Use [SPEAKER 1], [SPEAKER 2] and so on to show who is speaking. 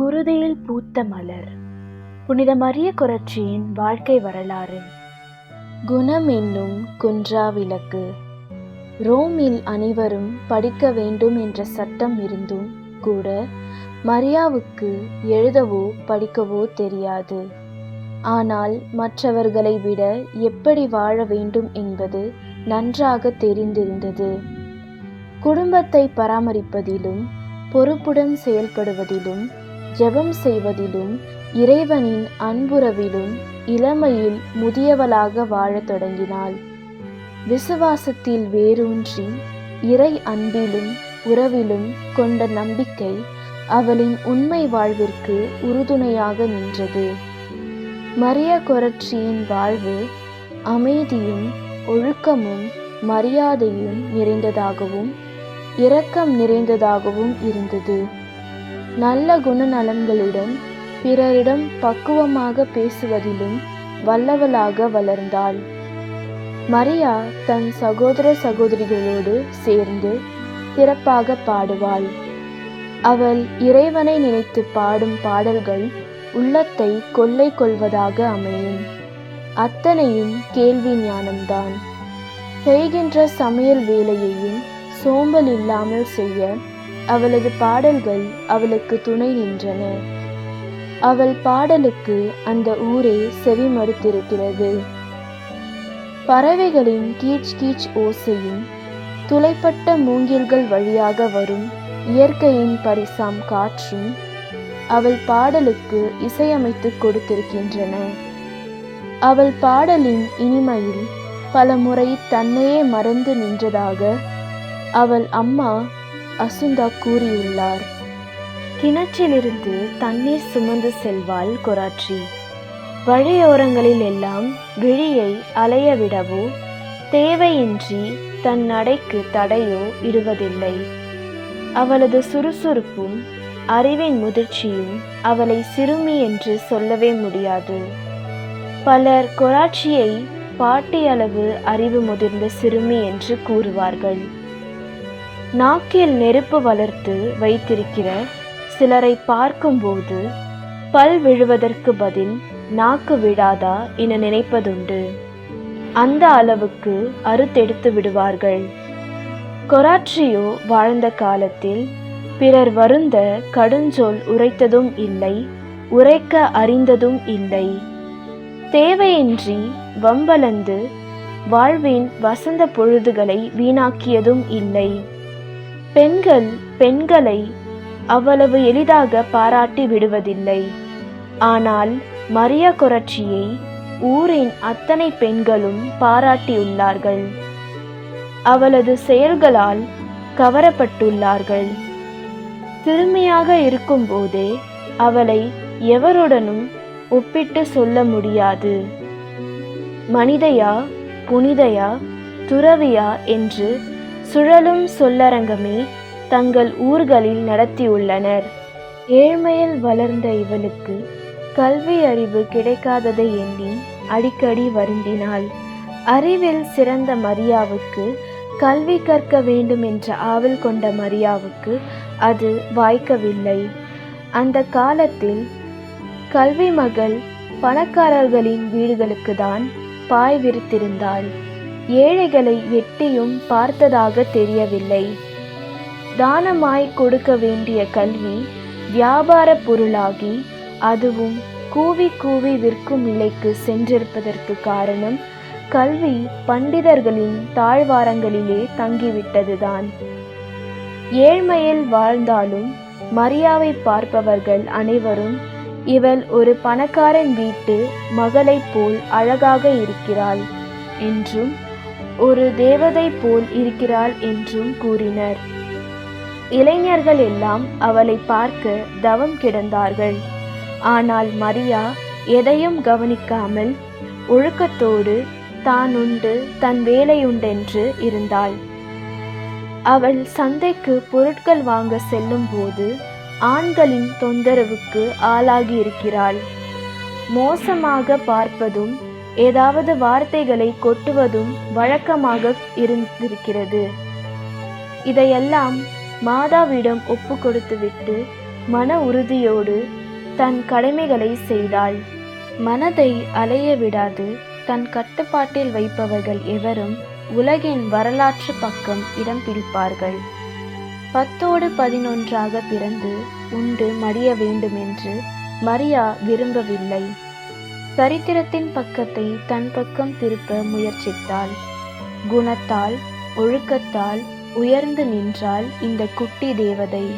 [SPEAKER 1] குருதியில் பூத்த மலர். புனித மரிய குரட்சியின் வாழ்க்கை வரலாறு. குணம் என்னும் குன்றா விளக்கு. ரோமில் அனைவரும் படிக்க வேண்டும் என்ற சட்டம் இருந்தும் கூட மரியாவுக்கு எழுதவோ படிக்கவோ தெரியாது. ஆனால் மற்றவர்களை விட எப்படி வாழ வேண்டும் என்பது நன்றாக தெரிந்திருந்தது. குடும்பத்தை பராமரிப்பதிலும் பொறுப்புடன் செயல்படுவதிலும் ஜெபம் செய்வதிலும் இறைவனின் அன்புறவிலும் இளமையில் முதியவளாக வாழத் தொடங்கினாள். விசுவாசத்தில் வேரூன்றி இறை அன்பிலும் உறவிலும் கொண்ட நம்பிக்கை அவளின் உண்மை வாழ்விற்கு உறுதுணையாக நின்றது. மரிய கொரட்சியின் வாழ்வு அமைதியும் ஒழுக்கமும் மரியாதையும் நிறைந்ததாகவும் இரக்கம் நிறைந்ததாகவும் இருந்தது. நல்ல குணநலன்களுடன் பிறரிடம் பக்குவமாக பேசுவதிலும் வல்லவளாக வளர்ந்தாள். மரியா தன் சகோதர சகோதரிகளோடு சேர்ந்து சிறப்பாக பாடுவாள். அவள் இறைவனை நினைத்து பாடும் பாடல்கள் உள்ளத்தை கொள்ளை கொள்வதாக அமையும். அத்தனையும் கேள்வி ஞானம்தான். செய்கின்ற சமையல் வேலையையும் சோம்பல் இல்லாமல் செய்ய அவளது பாடல்கள் அவளுக்கு துணை நின்றன. அவள் பாடலுக்கு அந்த ஊரே செவி மறுத்திருக்கிறது பறவைகளின் கீச் கீச் ஓசையும் துளைப்பட்ட மூங்கில்கள் வழியாக வரும் இயற்கையின் பரிசாம் காற்றும் அவள் பாடலுக்கு இசையமைத்து கொடுத்திருக்கின்றன. அவள் பாடலின் இனிமையில் பல முறை தன்னையே மறந்து நின்றதாக அவள் அம்மா அசுந்தா கூறியுள்ளார் கிணற்றிலிருந்து தண்ணீர் சுமந்து செல்வாள் கொராட்சி வழியோரங்களில் எல்லாம் விழியை அலைய விடவோ தேவையின்றி தன் நடைக்கு தடையோ இடுவதில்லை. அவளது சுறுசுறுப்பும் அறிவின் முதிர்ச்சியும் அவளை சிறுமி என்று சொல்லவே முடியாது. பலர் கொராட்சியை பாட்டியளவு அறிவு முதிர்ந்த சிறுமி என்று கூறுவார்கள். நாக்கில் நெருப்பு வளர்த்து வைத்திருக்கிற சிலரை பார்க்கும்போது பல் விழுவதற்கு பதில் நாக்கு விழாதா என நினைப்பதுண்டு. அந்த அளவுக்கு அறுத்தெடுத்து விடுவார்கள். கொராட்சியோ வாழ்ந்த காலத்தில் பிறர் வருந்த கடுஞ்சொல் உரைத்ததும் இல்லை உரைக்க அறிந்ததும் இல்லை. தேவையின்றி வம்பளந்து வாழ்வின் வசந்த பொழுதுகளை வீணாக்கியதும் இல்லை. பெண்கள் பெண்களை அவ்வளவு எளிதாக பாராட்டி விடுவதில்லை. ஆனால் மரியா கொரட்சியை ஊரின் அத்தனை பெண்களும் பாராட்டியுள்ளார்கள் அவளது செயல்களால் கவரப்பட்டுள்ளார்கள். சிறுமியாக இருக்கும்போதே அவளை எவருடனும் ஒப்பிட்டு சொல்ல முடியாது. மனிதையா புனிதையா துறவியா என்று சுழலும் சொல்லரங்கமே தங்கள் ஊர்களில் நடத்தியுள்ளனர். ஏழ்மையில் வளர்ந்த இவளுக்கு கல்வி அறிவு கிடைக்காததை எண்ணி அடிக்கடி வருந்தினாள். அறிவில் சிறந்த மரியாவுக்கு கல்வி கற்க வேண்டும் என்ற ஆவல் கொண்ட மரியாவுக்கு அது வாய்க்கவில்லை. அந்த காலத்தில் கல்வி மகள் பணக்காரர்களின் வீடுகளுக்கு தான் பாய் விரித்திருந்தாள். ஏழைகளை எட்டியும் பார்த்ததாக தெரியவில்லை. தானமாய் கொடுக்க வேண்டிய கல்வி வியாபார பொருளாகி அதுவும் கூவி கூவி விற்கும் நிலைக்கு சென்றிருப்பதற்கு காரணம் கல்வி பண்டிதர்களின் தாழ்வாரங்களிலே தங்கிவிட்டதுதான். ஏழ்மையில் வாழ்ந்தாலும் மரியாவை பார்ப்பவர்கள் அனைவரும் இவள் ஒரு பணக்காரன் வீட்டு மகளைப் போல் அழகாக இருக்கிறாள் என்றும் ஒரு தேவதை போல் இருக்கிறாள் என்றும் கூறினர். இளைஞர்கள் எல்லாம் அவளை பார்க்க தவம் கிடந்தார்கள். ஆனால் மரியா எதையும் கவனிக்காமல் ஒழுக்கத்தோடு தான் உண்டு தன் வேலையுண்டென்று இருந்தாள். அவள் சந்தைக்கு பொருட்கள் வாங்க செல்லும் போது ஆண்களின் தொந்தரவுக்கு ஆளாகியிருக்கிறாள். மோசமாக பார்ப்பதும் ஏதாவது வார்த்தைகளை கொட்டுவதும் வழக்கமாக இருந்திருக்கிறது. இதையெல்லாம் மாதாவிடம் ஒப்பு கொடுத்துவிட்டு மன உறுதியோடு தன் கடமைகளை செய்தாள். மனதை அலைய விடாது தன் கட்டுப்பாட்டில் வைப்பவர்கள் எவரும் உலகின் வரலாற்று பக்கம் இடம் பிடிப்பார்கள். பத்தோடு பதினொன்றாக பிறந்து உண்டு மடிய வேண்டுமென்று மரியா விரும்பவில்லை. சரித்திரத்தின் பக்கத்தை தன் பக்கம் திருப்ப முயற்சித்தாள். குணத்தால் ஒழுக்கத்தால் உயர்ந்து நின்றாள் இந்த குட்டி தேவதை.